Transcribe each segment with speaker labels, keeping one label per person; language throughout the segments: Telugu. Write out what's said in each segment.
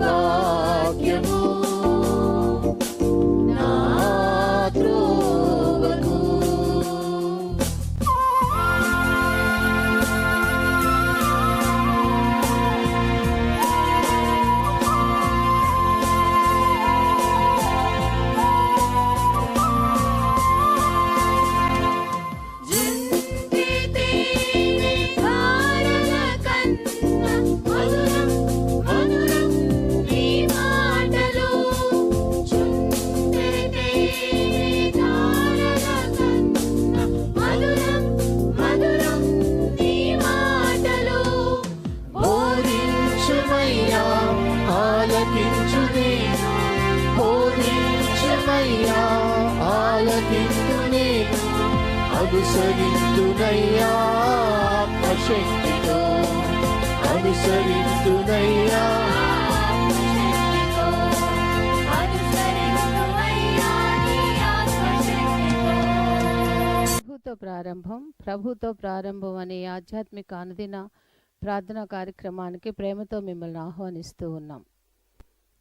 Speaker 1: వాక్యము అనుసరించునయ్యా శక్తితో అనుసరించునయ్యా
Speaker 2: ప్రభుతో ప్రారంభం ప్రభుతో ప్రారంభం అనే ఆధ్యాత్మిక అనుదిన ప్రార్థనా కార్యక్రమానికి ప్రేమతో మిమ్మల్ని ఆహ్వానిస్తూ ఉన్నాం.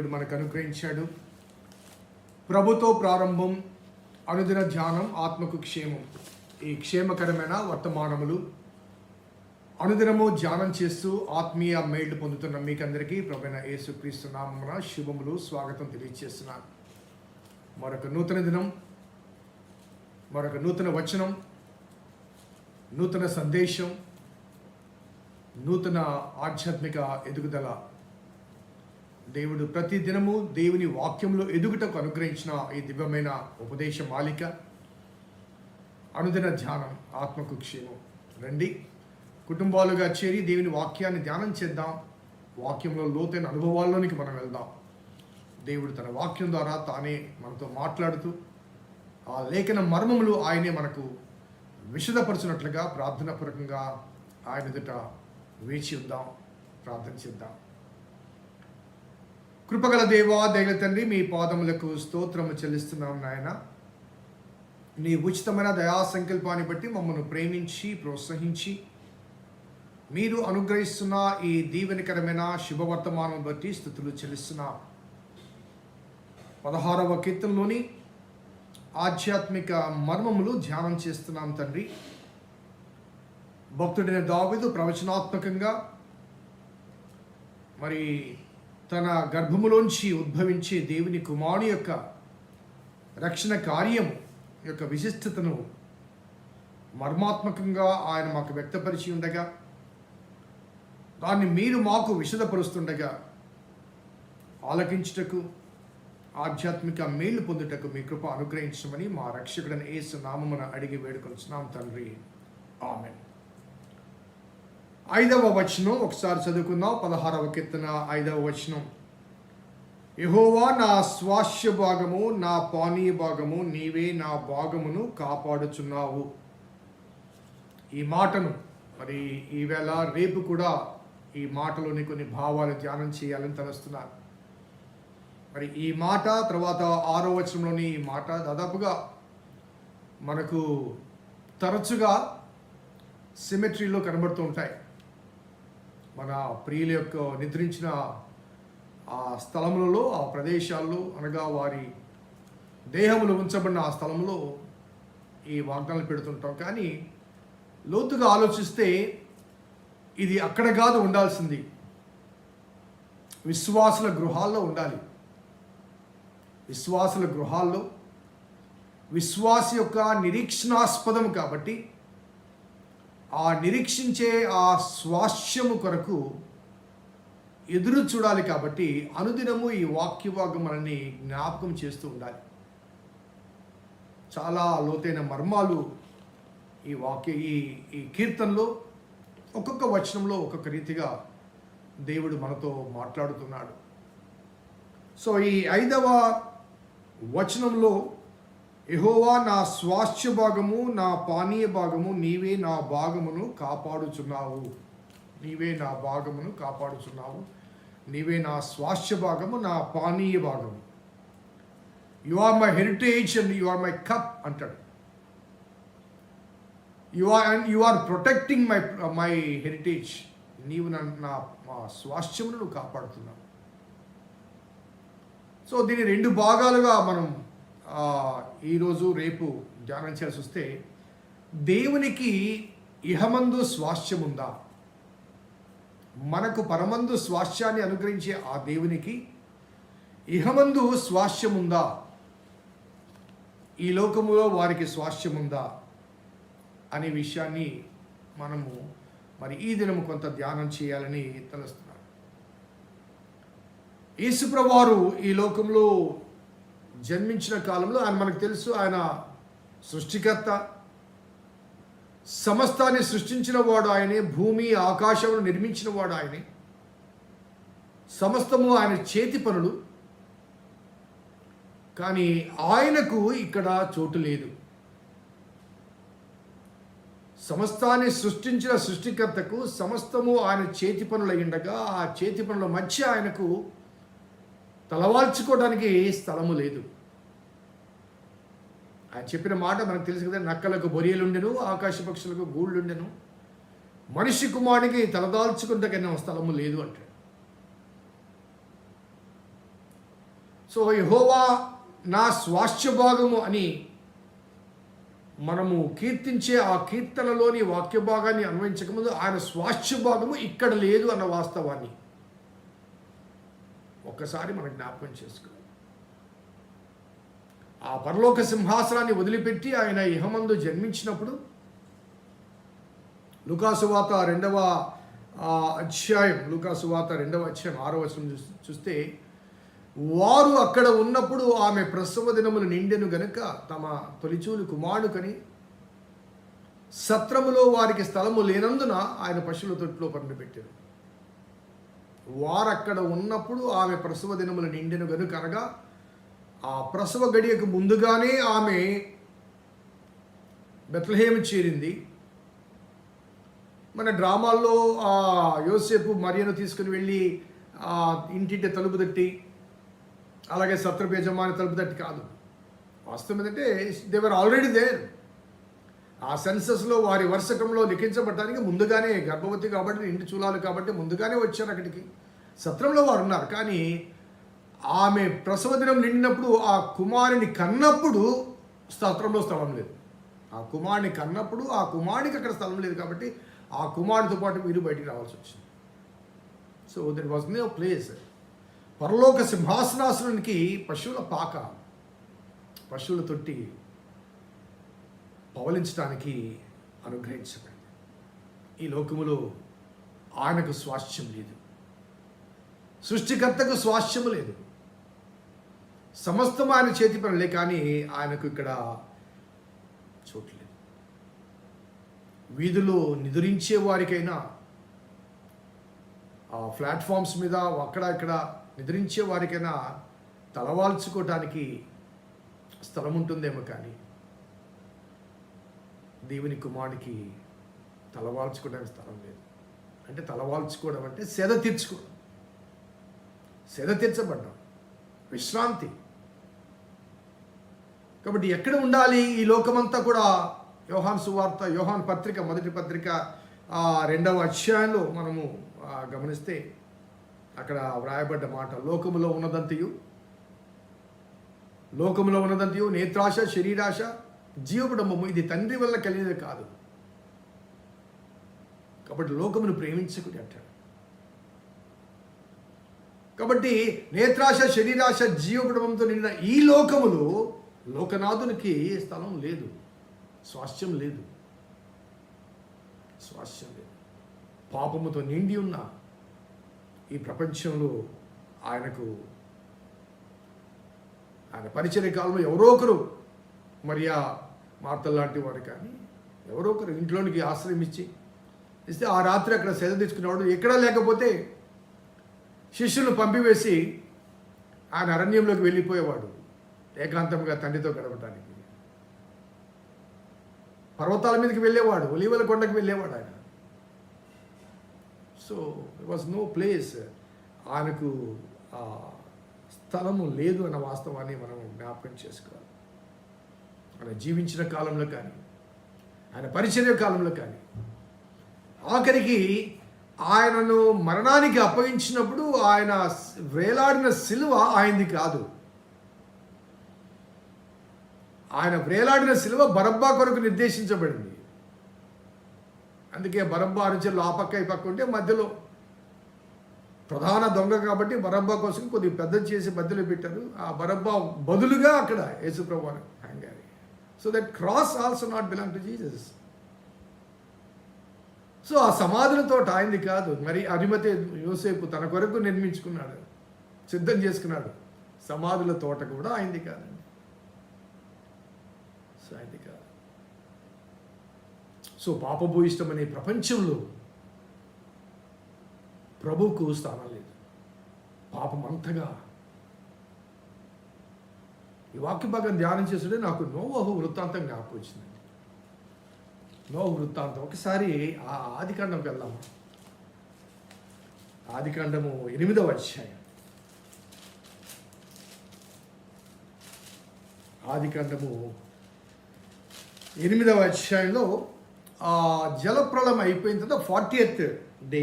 Speaker 3: దేవుడు మనకు అనుగ్రహించాడు. ప్రభుతో ప్రారంభం అనుదిన ధ్యానం ఆత్మకు క్షేమం. ఈ క్షేమకరమైన వర్తమానములు అనుదినము ధ్యానం చేస్తూ ఆత్మీయ మేళ్ళు పొందుతున్న మీకందరికీ ప్రభుత్వ యేసుక్రీస్తు నామమున శుభములు స్వాగతం తెలియజేస్తున్నాను మరొక నూతన దినం మరొక నూతన వచనం నూతన సందేశం నూతన ఆధ్యాత్మిక ఎదుగుదల దేవుడు ప్రతి దినము దేవుని వాక్యంలో ఎదుగుటకు అనుగ్రహించిన ఈ దివ్యమైన ఉపదేశ మాలిక. అనుదిన ధ్యానం ఆత్మకు క్షేమం. రండి. కుటుంబాలుగా చేరి దేవుని వాక్యాన్ని ధ్యానం చేద్దాం. వాక్యంలో లోతైన అనుభవాల్లోనికి మనం వెళ్దాం. దేవుడు తన వాక్యం ద్వారా తానే మనతో మాట్లాడుతూ ఆ లేఖన మర్మములు ఆయనే మనకు విషదపరచున్నట్లుగా ప్రార్థనాపూర్వకంగా ఆయన ఎదుట వేచి ఉందాం. ప్రార్థన చేద్దాం. కృపగల దేవా దైవ తండ్రి మీ పాదములకు స్తోత్రము చెల్లిస్తున్నాం నాయన. నీ ఉచితమైన దయా సంకల్పాన్ని బట్టి మమ్మల్ని ప్రేమించి ప్రోత్సహించి మీరు అనుగ్రహిస్తున్న ఈ దీవెనకరమైన శుభవర్తమానం బట్టి స్థుతులు చెల్లిస్తున్నాం. పదహారవ కీర్తనలోని ఆధ్యాత్మిక మర్మములు ధ్యానం చేస్తున్నాం తండ్రి. భక్తుడైన దావిదు ప్రవచనాత్మకంగా మరి తన గర్భములోంచి ఉద్భవించే దేవుని కుమారుని యొక్క రక్షణ కార్యం యొక్క విశిష్టతను మర్మాత్మకంగా ఆయన మాకు వ్యక్తపరిచి ఉండగా దాన్ని మీరు మాకు విశదపరుస్తుండగా ఆలకించుటకు ఆధ్యాత్మిక మేలు పొందుటకు మీ కృప అనుగ్రహించమని మా రక్షకుడని ఏసు నామమున అడిగి వేడుకొలుచున్నాం తండ్రి. ఆమెన్. ఐదవ వచనం ఒకసారి చదువుకుందాం. పదహారవ కీర్తన ఐదవ వచనం. యహోవా నా స్వాస్య భాగము నా పానీయ భాగము నీవే నా భాగమును కాపాడుచున్నావు. ఈ మాటను మరి ఈవేళ రేపు కూడా ఈ మాటలోని కొన్ని భావాలు ధ్యానం చేయాలని తలస్తున్నాను. మరి ఈ మాట తర్వాత ఆరో వచనంలోని ఈ మాట దాదాపుగా మనకు తరచుగా సిమెట్రీలో కనబడుతూ ఉంటాయి. మన ప్రియుల యొక్క నిద్రించిన ఆ స్థలములలో ఆ ప్రదేశాల్లో అనగా వారి దేహములు ఉంచబడిన ఆ స్థలంలో ఈ వాగ్దానాలు పెడుతుంటాం. కానీ లోతుగా ఆలోచిస్తే ఇది అక్కడ కాదు ఉండాల్సింది. విశ్వాసుల గృహాల్లో ఉండాలి. విశ్వాసుల గృహాల్లో విశ్వాస యొక్క నిరీక్షణాస్పదం కాబట్టి ఆ నిరీక్షించే ఆ స్వాస్యము కొరకు ఎదురు చూడాలి కాబట్టి అనుదినము ఈ వాక్యభాగం మనల్ని జ్ఞాపకం చేస్తూ ఉండాలి. చాలా లోతైన మర్మాలు ఈ వాక్య ఈ ఈ కీర్తనలో ఒక్కొక్క వచనంలో ఒక్కొక్క రీతిగా దేవుడు మనతో మాట్లాడుతున్నాడు. సో ఈ ఐదవ వచనంలో యహోవా నా స్వాస్థ్య భాగము నా పానీయ భాగము నీవే నా భాగమును కాపాడుచున్నావు. నీవే నా భాగమును కాపాడుచున్నావు. నీవే నా స్వాస్థ్య భాగము నా పానీయ భాగము. You are my heritage and you are my cup అంటాడు. You are and you are protecting my my heritage నీవు నా నా మా స్వాస్థ్యమును నువ్వు కాపాడుతున్నావు. సో దీన్ని రెండు భాగాలుగా మనం ఈరోజు రేపు ధ్యానం చేయాల్సి వస్తే దేవునికి ఇహమందు స్వాస్థ్యం ఉందా మనకు పరమందు స్వాస్థ్యాన్ని అనుగ్రహించే ఆ దేవునికి ఇహమందు స్వాస్థ్యం ఉందా ఈ లోకములో వారికి స్వాస్థ్యం ఉందా అనే విషయాన్ని మనము మరి ఈ దినము కొంత ధ్యానం చేయాలని తలుస్తున్నాను. యేసుప్రవారు ఈ లోకంలో జన్మించిన కాలంలో ఆయన మనకు తెలుసు ఆయన సృష్టికర్త. సమస్తాన్ని సృష్టించిన వాడు ఆయనే భూమి ఆకాశమును నిర్మించిన వాడు ఆయనే. సమస్తము ఆయన చేతి పనులు. కానీ ఆయనకు ఇక్కడ చోటు లేదు. సమస్తాన్ని సృష్టించిన సృష్టికర్తకు సమస్తము ఆయన చేతి పనులు అయ్యిండగా ఆ చేతి పనుల మధ్య ఆయనకు తలవాల్చుకోవడానికి స్థలము లేదు. ఆయన చెప్పిన మాట మనకు తెలుసు కదా నక్కలకు బొరియలుండెను ఆకాశ పక్షులకు గూళ్ళుండెను. మనిషి కుమారునికి తలదాల్చుకుంటకైనా స్థలము లేదు అంటాడు. సో యహోవా నా స్వాస్థ్య భాగము అని మనము కీర్తించే ఆ కీర్తనలోని వాక్య భాగాన్ని అన్వయించకముందు ఆయన స్వాస్థ్య భాగము ఇక్కడ లేదు అన్న వాస్తవాన్ని. ఒక్కసారి మనం జ్ఞాపకం చేసుకో. ఆ పరలోక సింహాసనాన్ని వదిలిపెట్టి ఆయన ఇహమందు జన్మించినప్పుడు లుకాసువాత రెండవ ఆ, అధ్యాయం లుకాసువాత రెండవ అధ్యాయం ఆరో వచనం చూస్తే వారు అక్కడ ఉన్నప్పుడు ఆమె ప్రసవ దినములు నిండెను గనుక తమ తొలిచూలు కుమారుడుకని సత్రములో వారికి స్థలము లేనందున ఆయన పశువుల తొట్టులో పండుపెట్టారు వారక్కడ ఉన్నప్పుడు ఆమె ప్రసవ దినములు నిండెను గనుక అనగా ఆ ప్రసవ గడియకు ముందుగానే ఆమె బెత్లహేము చేరింది. మన డ్రామాల్లో ఆ యోసేపు మరియను తీసుకుని వెళ్ళి ఆ ఇంటింటి తలుపు తట్టి అలాగే సత్రపు యజమాని తలుపు తట్టి కాదు. వాస్తవం ఏంటంటే దేవర్ ఆల్రెడీ దేర్ ఆ సెన్సస్లో వారి వర్షకంలో లిఖించబడటానికి ముందుగానే గర్భవతి కాబట్టి ఇంటి చూలాలు కాబట్టి ముందుగానే వచ్చారు అక్కడికి. సత్రంలో వారు ఉన్నారు. కానీ ఆమె ప్రసవ దినం నిండినప్పుడు ఆ కుమారుని కన్నప్పుడు సత్రంలో స్థలం లేదు. ఆ కుమారుని కన్నప్పుడు ఆ కుమారునికి అక్కడ స్థలం లేదు కాబట్టి ఆ కుమారుడితో పాటు వీరు బయటికి రావాల్సి వచ్చింది. So that was no place పరలోక సింహాసనాసనానికి పశువుల పాక పశువుల తొట్టి పవలించడానికి అనుగ్రహించబడింది. ఈ లోకములో ఆయనకు స్వాస్థ్యం లేదు. సృష్టికర్తకు స్వాస్థ్యం లేదు. సమస్తం ఆయన చేతి పనులే కానీ ఆయనకు ఇక్కడ చోటు లేదు. వీధిలో నిద్రించే వారికైనా ఆ ప్లాట్ఫామ్స్ మీద అక్కడ ఇక్కడ నిద్రించే వారికైనా తలవాల్చుకోవటానికి స్థలం ఉంటుందేమో కానీ దేవుని కుమారుడికి తలవాల్చుకోవడానికి స్థలం లేదు. అంటే తలవాల్చుకోవడం అంటే సెద తీర్చుకోవడం. సెద తీర్చబడ్డం. విశ్రాంతి. కాబట్టి ఎక్కడ ఉండాలి ఈ లోకమంతా కూడా? యోహాన్ సువార్త యోహాన్ పత్రిక మొదటి పత్రిక ఆ రెండవ అధ్యాయంలో మనము గమనిస్తే అక్కడ వ్రాయబడ్డ మాట లోకములో ఉన్నదంతయు. లోకములో ఉన్నదంతయు నేత్రాశ శరీరాశ జీవకుటుంబము ఇది తండ్రి వల్ల కలిగినది కాదు. కాబట్టి లోకమును ప్రేమించకుడి అంటాడు. కాబట్టి నేత్రాశ శరీరాశ జీవకుటుంబంతో నిండిన ఈ లోకములో లోకనాథునికి స్థలం లేదు. స్వాస్థ్యం లేదు. స్వాస్థ్యం లేదు. పాపముతో నిండి ఉన్న ఈ ప్రపంచంలో ఆయనకు ఆయన పరిచయ కాలంలో ఎవరో ఒకరు మరియా మార్తల్ లాంటి వారు కానీ ఎవరో ఒకరు ఇంట్లోనికి ఆశ్రయం ఇచ్చి ఇస్తే ఆ రాత్రి అక్కడ సెల తీసుకునేవాడు ఎక్కడా లేకపోతే శిష్యులను పంపివేసి ఆయన అరణ్యంలోకి వెళ్ళిపోయేవాడు ఏకాంతంగా తండ్రితో గడపడానికి పర్వతాల మీదకి వెళ్ళేవాడు ఒలివల కొండకి వెళ్ళేవాడు ఆయన. సో వాజ్ నో ప్లేస్ ఆయనకు ఆ స్థలము లేదు అన్న వాస్తవాన్ని మనం జ్ఞాపకం చేసుకోవాలి. ఆయన జీవించిన కాలంలో కానీ ఆయన పరిచర్య కాలంలో కానీ ఆఖరికి ఆయనను మరణానికి అప్పగించినప్పుడు ఆయన వేలాడిన సిలువ ఆయనది కాదు. ఆయన వేలాడిన సిలువ బరబ్బా కొరకు నిర్దేశించబడింది. అందుకే బరబ్బా అనుచరులు ఆ పక్క ఈ పక్క ఉంటే మధ్యలో ప్రధాన దొంగ కాబట్టి బరబ్బా కోసం కొద్దిగా పెద్ద చేసి మధ్యలో పెట్టారు. ఆ బరబ్బా బదులుగా అక్కడ యేసుప్రభు హ్యాంగారు so that cross also not belong to Jesus so ఆ సమాధులతో ఆయనది కాదు. మరి అరిమతే యోసేపు తన కొరకు నిర్మించుకున్నాడు. సిద్ధం చేసుకున్నాడు. సమాధుల తోట కూడా ఆయనది కాదండి. సో ఆయనది కాదు. సో పాపభూయిష్టం అనే ప్రపంచంలో ప్రభువుకు స్థానం లేదు. పాపం అంతగా ఈ వాక్య భాగం ధ్యానం చేస్తుంటే నాకు నోవహు వృత్తాంతం జ్ఞాపకం వచ్చిందండి. నోవహు వృత్తాంతం. ఒకసారి ఆ ఆదికాండంకి వెళ్దాము ఆదికాండము ఎనిమిదవ అధ్యాయం. ఆదికాండము ఎనిమిదవ అధ్యాయంలో ఆ జలప్రళయం అయిపోయిన తర్వాత ఫార్టీ ఎయిత్ డే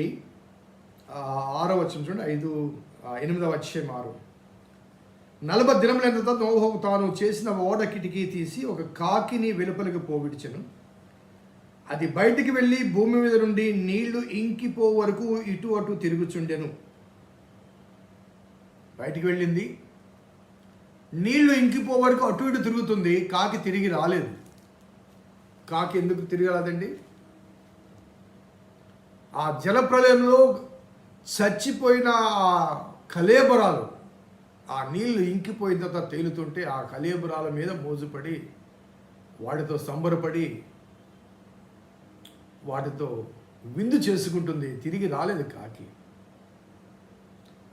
Speaker 3: ఆరో వచ్చిన చూడండి ఐదు ఎనిమిదవ అధ్యాయం ఆరు. నలభై దినములైన తర్వాత నోహో తాను చేసిన ఓడ కిటికీ తీసి ఒక కాకిని వెలుపలికి పోవిడ్చను. అది బయటికి వెళ్ళి భూమి మీద నుండి నీళ్ళు ఇంకిపో వరకు ఇటు అటు తిరుగుచుండెను. బయటికి వెళ్ళింది. నీళ్ళు ఇంకిపో వరకు అటు ఇటు తిరుగుతుంది. కాకి తిరిగి రాలేదు. కాకి ఎందుకు తిరిగి రాదండి? ఆ జలప్రలయంలో చచ్చిపోయిన ఆ కలేబరాలు ఆ నీళ్ళు ఇంకిపోయిన తర్వాత తేలుతుంటే ఆ కలేబరాల మీద మోజుపడి వాటితో సంబరపడి వాటితో విందు చేసుకుంటుంది. తిరిగి రాలేదు కాకి.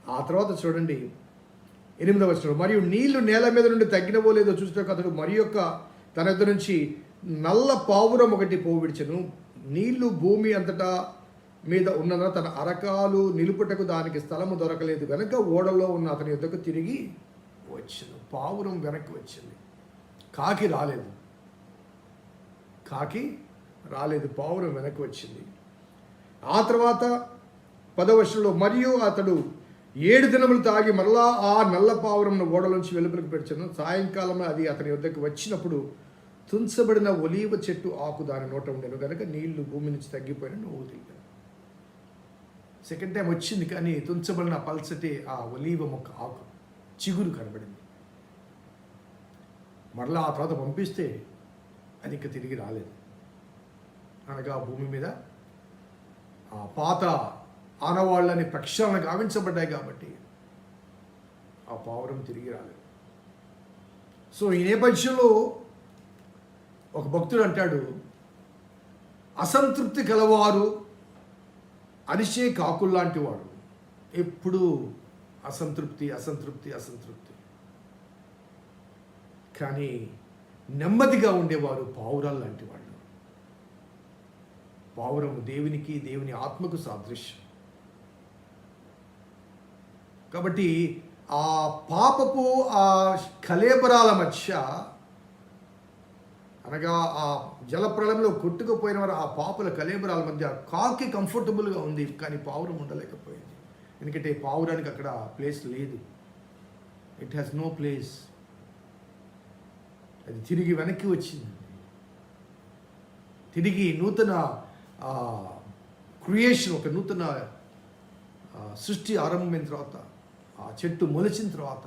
Speaker 3: ఆ తర్వాత చూడండి ఎనిమిదవ వచనం. మరియు నీళ్ళు నేల మీద నుండి తగ్గినవో లేదో చూసిన అతడు మరి యొక్క తన నుంచి నల్ల పావురం ఒకటి పోవిడిచను. నీళ్ళు భూమి అంతటా మీద ఉన్నందున తన అరకాలు నిలుపుటకు దానికి స్థలము దొరకలేదు కనుక ఓడలో ఉన్న అతని యుద్ధకు తిరిగి వచ్చింది పావురం వెనక్కి వచ్చింది. కాకి రాలేదు. కాకి రాలేదు. పావురం వెనక్కి వచ్చింది. ఆ తర్వాత పదవశంలో మరియు అతడు ఏడు దినములు తాగి మరలా ఆ నల్ల పావురంను ఓడలోంచి వెలుపలికి పెడుచాను. సాయంకాలం అది అతని వద్దకు వచ్చినప్పుడు తుంచబడిన ఒలీవ చెట్టు ఆకు దాని నోట ఉండేను. కనుక నీళ్ళు భూమి నుంచి తగ్గిపోయిన నువ్వు సెకండ్ టైం వచ్చింది కానీ తుంచబడిన పల్సటి ఆ ఒలీవ మొక్క ఆకు చిగురు కనబడింది. మరలా ఆ తర్వాత పంపిస్తే అది ఇంకా తిరిగి రాలేదు. అనగా భూమి మీద ఆ పాత ఆనవాళ్ళని ప్రక్షాళన గావించబడ్డాయి కాబట్టి ఆ పావురం తిరిగి రాలేదు. సో ఈ నేపథ్యంలో ఒక భక్తుడు అంటాడు అసంతృప్తి కలవారు అరిసే కాకుల్లాంటి వాడు. ఎప్పుడూ అసంతృప్తి అసంతృప్తి అసంతృప్తి. కానీ నెమ్మదిగా ఉండేవారు పావురాలు లాంటి వాళ్ళు. పావురము దేవునికి దేవుని ఆత్మకు సాదృశ్యం. కాబట్టి ఆ పాపపు ఆ కలేబరాల మధ్య అనగా ఆ జలప్రళయంలో కొట్టుకుపోయిన వారు ఆ పాపుల కలేబరాల మధ్య కాకి కంఫర్టబుల్గా ఉంది కానీ పావురం ఉండలేకపోయింది. ఎందుకంటే పావురానికి అక్కడ ప్లేస్ లేదు. ఇట్ హ్యాస్ నో ప్లేస్ అది తిరిగి వెనక్కి వచ్చింది. తిరిగి నూతన క్రియేషన్ ఒక నూతన సృష్టి ఆరంభమైన తర్వాత ఆ చెట్టు మొలిచిన తర్వాత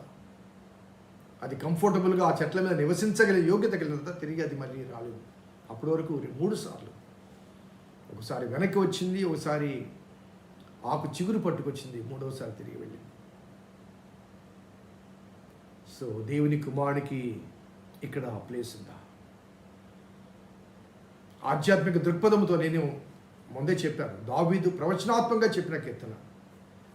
Speaker 3: అది కంఫర్టబుల్గా ఆ చెట్ల మీద నివసించగలిగే యోగ్యత కలిగినంత తిరిగి అది మళ్ళీ రాలేదు. అప్పటి వరకు మూడు సార్లు. ఒకసారి వెనక్కి వచ్చింది ఒకసారి ఆకు చిగురు పట్టుకొచ్చింది మూడవసారి తిరిగి వెళ్ళింది. సో దేవుని కుమారునికి ఇక్కడ ప్లేస్ ఉందా? ఆధ్యాత్మిక దృక్పథంతో నేను ముందే చెప్పాను. దావీదు ప్రవచనాత్మకంగా చెప్పిన కీర్తన.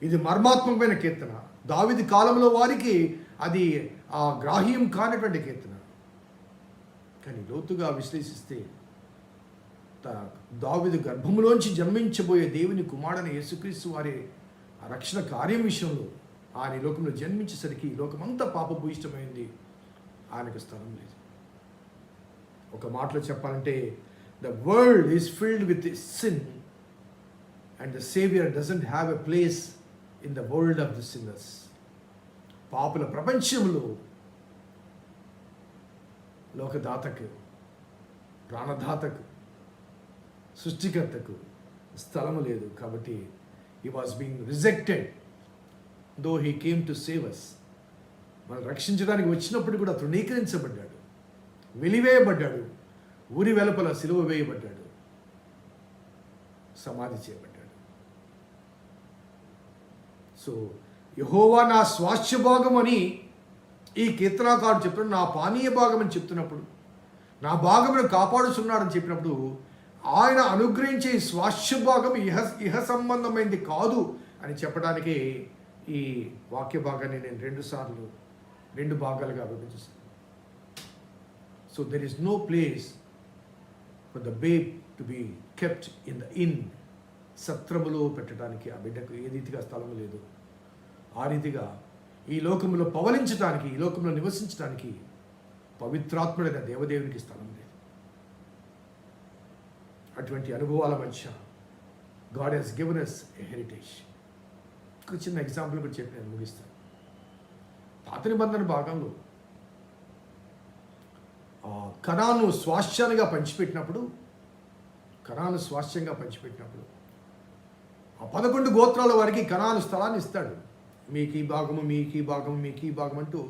Speaker 3: ఇది మర్మాత్మకమైన కీర్తన. దావిది కాలంలో వారికి అది ఆ గ్రాహ్యం కానటువంటి కీర్తన. కానీ లోతుగా విశ్లేషిస్తే త- గర్భంలోంచి జన్మించబోయే దేవుని కుమారుడైన యేసుక్రీస్తు వారి రక్షణ కార్యం విషయంలో ఆయన లోకంలో జన్మించేసరికి లోకమంతా పాపభూయిష్టమైంది. ఆయనకు స్థలం లేదు. ఒక మాటలో చెప్పాలంటే the world is filled with sin and the saviour doesn't have a place in the world of the sinners. పాపుల ప్రపంచంలో లోకదాతకు ప్రాణదాతకు సృష్టికర్తకు స్థలము లేదు. కాబట్టి ఈ was being rejected though he came to save us మనం రక్షించడానికి వచ్చినప్పుడు కూడా తృణీకరించబడ్డాడు. వెలివేయబడ్డాడు. ఊరి వెలుపల సిలువ వేయబడ్డాడు. సమాధి చేయబడ్డాడు. సో యహోవా నా స్వాస్థ్య భాగం అని ఈ కీర్తనాకారుడు చెప్పిన నా పానీయ భాగం అని చెప్తున్నప్పుడు నా భాగమును కాపాడుచున్నాడని చెప్పినప్పుడు ఆయన అనుగ్రహించే స్వాస్థ్య భాగం ఇహ ఇహ సంబంధమైంది కాదు అని చెప్పడానికి ఈ వాక్య భాగాన్ని నేను రెండు సార్లు రెండు భాగాలుగా విభజిస్తాను so there is no place for the babe to be kept in the inn సత్రములో పెట్టడానికి ఆ బిడ్డకు ఏ రీతిగా స్థలము లేదు. ఆ రీతిగా ఈ లోకంలో పవలించడానికి ఈ లోకంలో నివసించడానికి పవిత్రాత్ముడైన దేవదేవునికి స్థలం లేదు. అటువంటి అనుభవాల మధ్య God has given us a heritage ఒక చిన్న ఎగ్జాంపుల్ కూడా చెప్పి నేను ముగిస్తాను. పాత నిబంధన భాగంలో కణాను స్వాస్థ్యాలుగా పంచిపెట్టినప్పుడు కణాను స్వాస్థ్యంగా పంచిపెట్టినప్పుడు ఆ పదకొండు గోత్రాల వారికి కణాను స్థలాన్ని ఇస్తాడు. మీకు ఈ భాగము మీకు ఈ భాగము మీకు ఈ భాగం అంటూ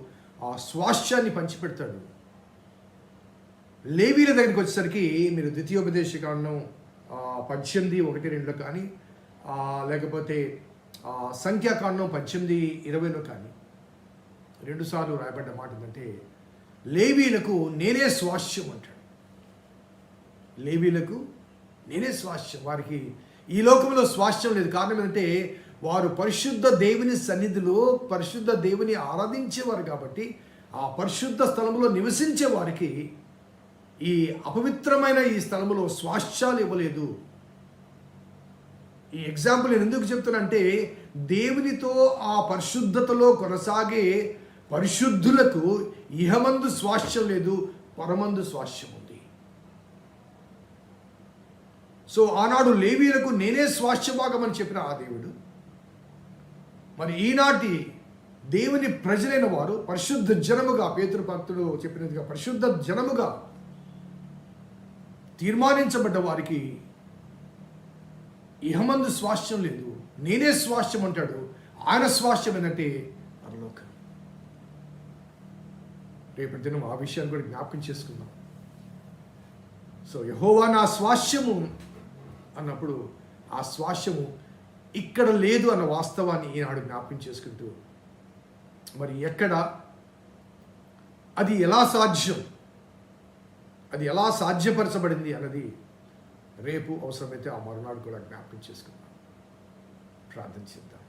Speaker 3: ఆ స్వాస్థ్యాన్ని పంచిపెడతాడు. లేవీల దగ్గరికి వచ్చేసరికి మీరు ద్వితీయోపదేశ కాండం పద్దెనిమిది ఒకటి రెండులో కానీ లేకపోతే సంఖ్యాకాండం పద్దెనిమిది ఇరవైలో కానీ రెండుసార్లు రాయబడ్డ మాట ఏంటంటే లేవీలకు నేనే స్వాస్థ్యం అంటాడు. లేవీలకు నేనే స్వాస్థ్యం. వారికి ఈ లోకంలో స్వాస్థ్యం లేదు. కారణం ఏంటంటే వారు పరిశుద్ధ దేవుని సన్నిధిలో పరిశుద్ధ దేవుని ఆరాధించేవారు కాబట్టి ఆ పరిశుద్ధ స్థలంలో నివసించే వారికి ఈ అపవిత్రమైన ఈ స్థలంలో స్వాస్థ్యాలు ఇవ్వలేదు. ఈ ఎగ్జాంపుల్ నేను ఎందుకు చెప్తున్నానంటే దేవునితో ఆ పరిశుద్ధతలో కొనసాగే పరిశుద్ధులకు ఇహమందు స్వాస్థ్యం లేదు పరమందు స్వాస్థ్యం ఉంది. సో ఆనాడు లేవీలకు నేనే స్వాస్థ్య భాగం అని చెప్పిన ఆ దేవుడు మరి ఈనాటి దేవుని ప్రజలైన వారు పరిశుద్ధ జనముగా పేతురు భక్తుడు చెప్పినట్టుగా పరిశుద్ధ జనముగా తీర్మానించబడ్డ వారికి ఇహమందు స్వాస్థ్యం లేదు. నేనే స్వాస్థ్యం అంటాడు. ఆయన స్వాస్థ్యం ఏంటంటే పరలోకం. రేపటి దినం ఆ విషయాన్ని కూడా జ్ఞాపకం చేసుకుందాం. సో యహోవా నా స్వాస్థ్యము అన్నప్పుడు ఆ స్వాస్థ్యము ఇక్కడ లేదు అన్న వాస్తవాన్ని ఈనాడు జ్ఞాపకం చేసుకుంటూ మరి ఎక్కడ అది ఎలా సాధ్యం? అది ఎలా సాధ్యపరచబడింది అన్నది రేపు అవసరమైతే ఆ మరునాడు కూడా జ్ఞాపకం చేసుకుందాం. ప్రార్థన చేద్దాం.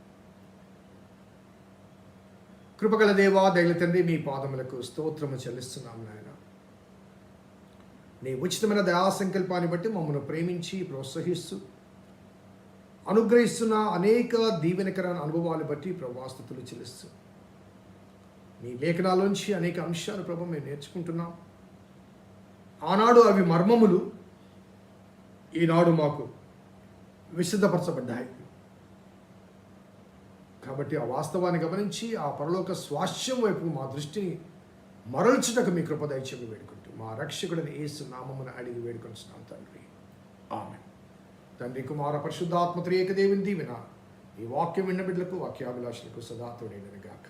Speaker 3: కృపగల దేవా దైల తండ్రి మీ పాదములకు స్తోత్రము చెల్లిస్తున్నాం నాయన. నీ ఉచితమైన దయా సంకల్పాన్ని బట్టి మమ్మల్ని ప్రేమించి ప్రోత్సహిస్తూ అనుగ్రహిస్తున్న అనేక దీవెనకర అనుభవాలు బట్టి ప్రభాస్తుతులు చెల్లిస్తూ. నీ లేఖనాలోంచి అనేక అంశాలు ప్రభు మేము నేర్చుకుంటున్నాం. ఆనాడు అవి మర్మములు ఈనాడు మాకు విశుద్ధపరచబడ్డాయి. కాబట్టి ఆ వాస్తవాన్ని గమనించి ఆ పరలోక స్వాస్థ్యం వైపు మా దృష్టిని మరల్చుటకు మీ కృప వేడుకుంటూ మా రక్షకుడిని ఏసు నామమున అడిగి వేడుకొనిస్తున్నాం తండ్రి. ఆమె తండ్రి కుమార పరిశుద్ధాత్మ త్రియేక దేవుని. దీవెన ఈ వాక్యం విన్న బిడ్డలకు వాక్యాభిలాషులకు సదా తోడైనది గాక.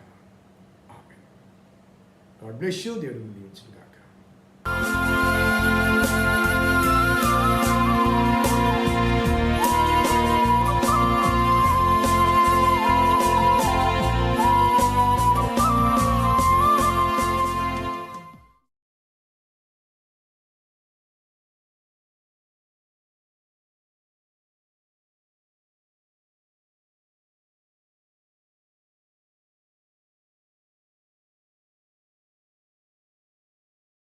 Speaker 3: ఆమె గాడ్ బ్లెస్ యూ. దేవుడిని దీవించుగా